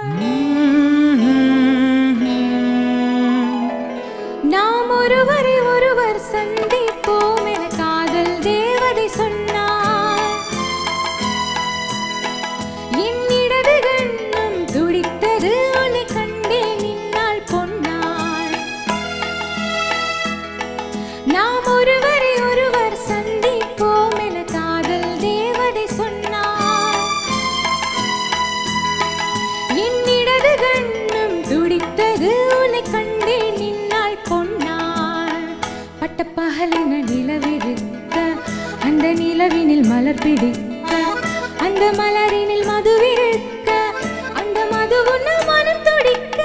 Mm. பட்ட பகலின நிலவிருக்க அந்த நிலவினில் மலர் பிடிக்க அந்த மலரினில் மதுவிருக்க அந்த மது உன்ன மனம் துடிக்க.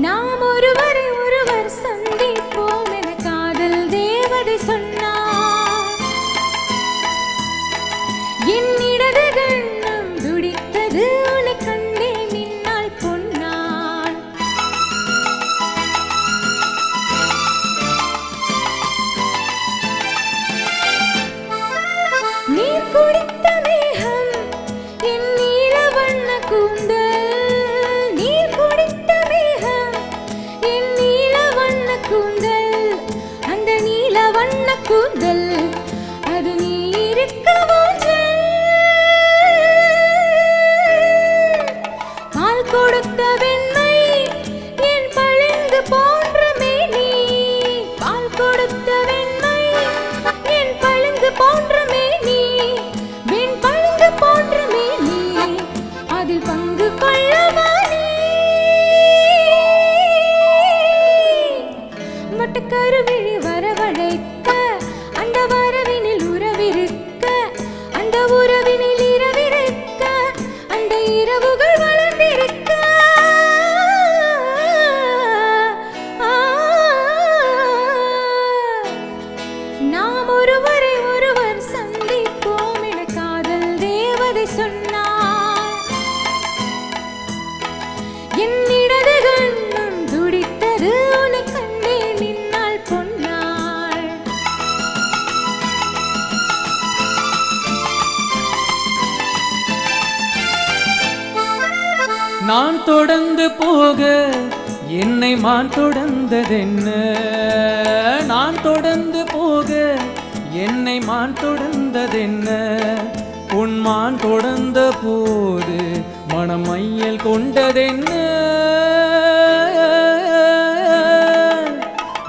நாம் ஒருவரை ஒருவர் சந்திப்போம் என காதல் தேவதை சொன்ன கூந்தல் அது நீருக்க ஊஞ்சல். பால் கொடுத்த வெண்மை என் பளிங்கு போன்ற மேனி பால் கொடுத்த வெண்மை என் பளிங்கு போன்ற மேனி வெண் பளிங்கு போன்ற மேனி அதில் பங்கு கொள்ளவானே மட்டக்கருவிழி விழிவா சொன்னார். என் இடது கண்ணம் துடித்தது உன்னை கண்டேன் நின்னால் பொன்னாள். நான் தொடர்ந்து போக என்னை மான் தொடர்ந்ததென்ன? நான் தொடர்ந்து போக என்னை மான் தொடர்ந்ததென்ன? உன்மான் தொடர்ந்த போது மனம் மையல் கொண்டதென்ன?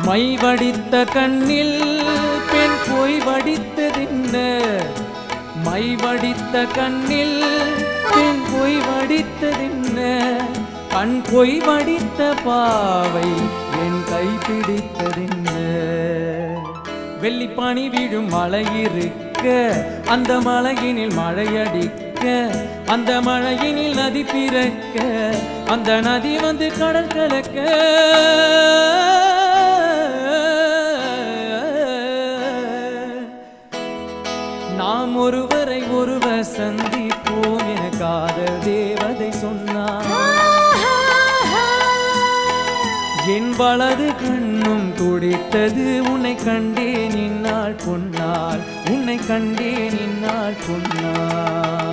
மை வடித்த கண்ணில் பெண் பொய் வடித்ததென்ன? மை வடித்த கண்ணில் பெண் பொய் வடித்ததென்ன? கண் பொய் வடித்த பாவை என் கை பிடித்ததென்ன? வெள்ளிப்பானி வீழும் மலை அடிக்க அந்த மலையினில் மழையடிக்க அந்த மழையினில் நதி பிறக்க அந்த நதி வந்து கடல் கலக்க. நாம் ஒருவரை ஒருவர் சந்திப்போம் என காதல் தேவதை சொன்னார். வலது கண்ணும் துடித்தது. உன்னை கண்டேன் இந்நாள் பொன்னால். உன்னை கண்டேன் இந்நாள் பொன்னால்.